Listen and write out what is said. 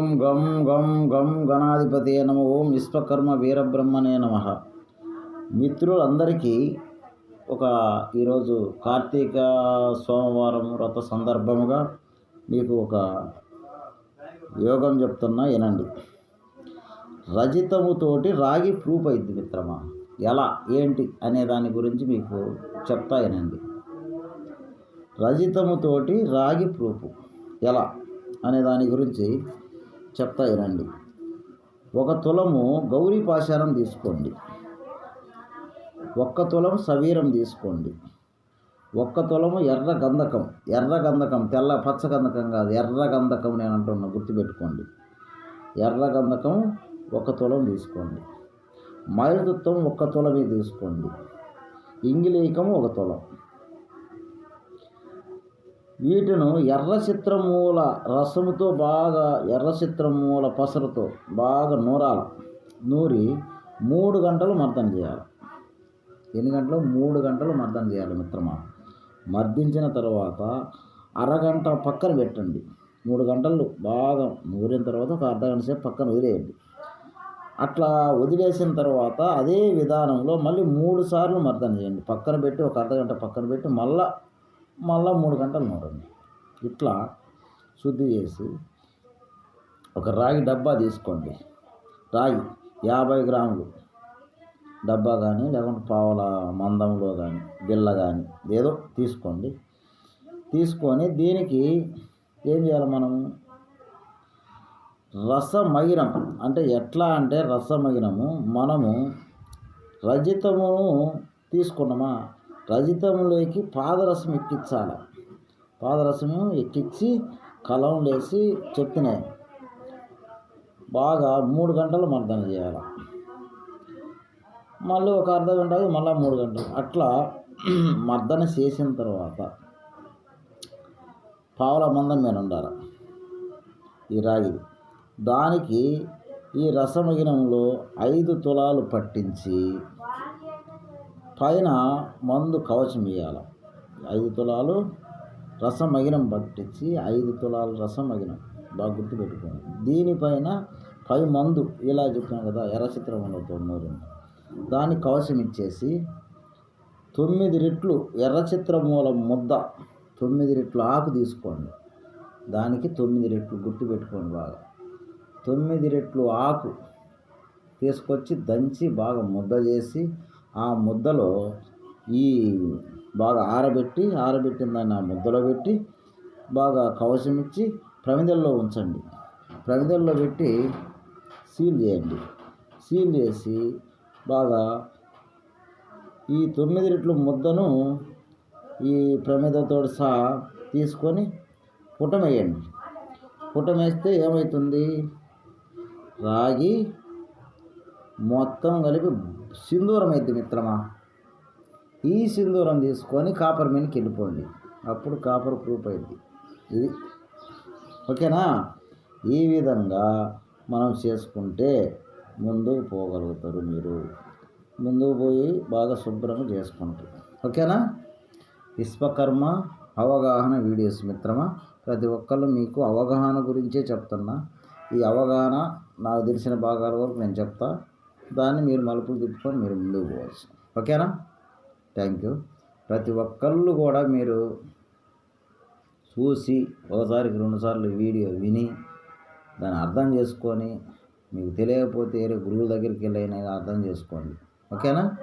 ఓం గం గం గం గణాధిపతి నమ ఓం విశ్వకర్మ వీరబ్రహ్మనే నమ. మిత్రులందరికీ ఒక ఈరోజు కార్తీక సోమవారం వ్రత సందర్భముగా మీకు ఒక యోగం చెప్తున్నా వినండి. రజితముతోటి రాగి ప్రూఫ్ అయింది మిత్రమా? ఎలా? ఏంటి? అనే దాని గురించి మీకు చెప్తా వినండి. రజితముతోటి రాగి ప్రూఫ్ ఎలా? అనే దాని గురించి చెప్తా ఇరండి ఒక తులము గౌరీ పాశారం తీసుకోండి. ఒక్క తులం సవీరం తీసుకోండి. ఒక్క తులము ఎర్ర గంధకం ఎర్ర గంధకం తెల్ల పచ్చ గంధకం కాదు ఎర్ర గంధకం నేను అంటున్నా గుర్తుపెట్టుకోండి. ఎర్ర గంధకం ఒక తులం తీసుకోండి. మైలుతుత్వం ఒక్క తులమే తీసుకోండి. ఇంగిలీకం ఒక తులం. వీటిను ఎర్ర చిత్రమూల రసముతో బాగా ఎర్ర చిత్రమూల పసరుతో బాగా నూరాలి. నూరి మూడు గంటలు మర్దన చేయాలి. ఎన్ని గంటలు? మూడు గంటలు మర్దన చేయాలి మిత్రమా. మర్దించిన తర్వాత అరగంట పక్కన పెట్టండి. మూడు గంటలు బాగా నూరిన తర్వాత ఒక అర్ధ గంట సేపు పక్కన వదిలేయండి. అట్లా వదిలేసిన తర్వాత అదే విధానంలో మళ్ళీ మూడు సార్లు మర్దన చేయండి. పక్కన పెట్టి ఒక అర్ధగంట పక్కన పెట్టి మళ్ళీ మళ్ళా మూడు గంటలు నూరండి. ఇట్లా శుద్ధి చేసి ఒక రాగి డబ్బా తీసుకోండి. రాగి యాభై గ్రాములు. డబ్బా కానీ లేకుంటే పావుల మందంలో కానీ బిల్ల కానీ ఏదో తీసుకోండి. తీసుకొని దీనికి ఏం చేయాలి మనం రసమగినం అంటే ఎట్లా అంటే రసమగినము మనము రజితమును తీసుకున్నామా? రజితంలోకి పాదరసం ఎక్కించాలి. పాదరసము ఎక్కించి కలం లేసి చెప్తున్నాయి బాగా మూడు గంటలు మర్దన చేయాలి. మళ్ళీ ఒక అర్ధ గంట మళ్ళీ మూడు గంటలు. అట్లా మర్దన చేసిన తర్వాత పావుల మందం మీద ఉండాలి ఈ రాగి. దానికి ఈ రసమగినంలో ఐదు తులాలు పట్టించి పైన మందు కవచం వేయాలి. ఐదు తులాలు రసమగినం పట్టించి ఐదు తులాలు రసమగినం బాగా గుర్తుపెట్టుకోండి. దీనిపైన పై మందు ఇలా చెప్పాను కదా ఎర్ర చిత్రంలో తొమ్మిది దాన్ని కవచం ఇచ్చేసి తొమ్మిది రెట్లు ఎర్ర మూల ముద్ద తొమ్మిది రెట్లు ఆకు తీసుకోండి. దానికి తొమ్మిది రెట్లు గుర్తుపెట్టుకోండి బాగా. తొమ్మిది రెట్లు ఆకు తీసుకొచ్చి దంచి బాగా ముద్ద చేసి ఆ ముద్దలో ఈ బాగా ఆరబెట్టి ఆరబెట్టిన దాన్ని ఆ ముద్దలో పెట్టి బాగా కవచం ఇచ్చి ప్రమిదల్లో ఉంచండి. ప్రమిదల్లో పెట్టి సీల్ చేయండి. సీల్ చేసి బాగా ఈ తొమ్మిది రెట్లు ముద్దను ఈ ప్రమిదతో సహా తీసుకొని పుటమేయండి. పుటమేస్తే ఏమవుతుంది రాగి మొత్తం కలిపి సింధూరం అయితే మిత్రమా? ఈ సింధూరం తీసుకొని కాపర్ మీదకి వెళ్ళిపోండి. అప్పుడు కాపర్ ప్రూఫ్ అయింది. ఇది ఓకేనా? ఈ విధంగా మనం చేసుకుంటే ముందుకు పోగలుగుతారు మీరు. ముందుకు పోయి బాగా శుభ్రంగా చేసుకుంటారు. ఓకేనా? విశ్వకర్మ అవగాహన వీడియోస్ మిత్రమా? ప్రతి ఒక్కళ్ళు మీకు అవగాహన గురించే చెప్తున్నా. ఈ అవగాహన నాకు తెలిసిన భాగాల వరకు నేను చెప్తా. దాన్ని మీరు మలుపులు తిప్పుకొని మీరు ముందుకు పోవచ్చు. ఓకేనా? Thank you. ప్రతి ఒక్కళ్ళు కూడా మీరు చూసి ఒకసారికి రెండుసార్లు వీడియో విని దాన్ని అర్థం చేసుకొని మీకు తెలియకపోతే వేరే గురువుల దగ్గరికి వెళ్ళి అయినా అర్థం చేసుకోండి. ఓకేనా?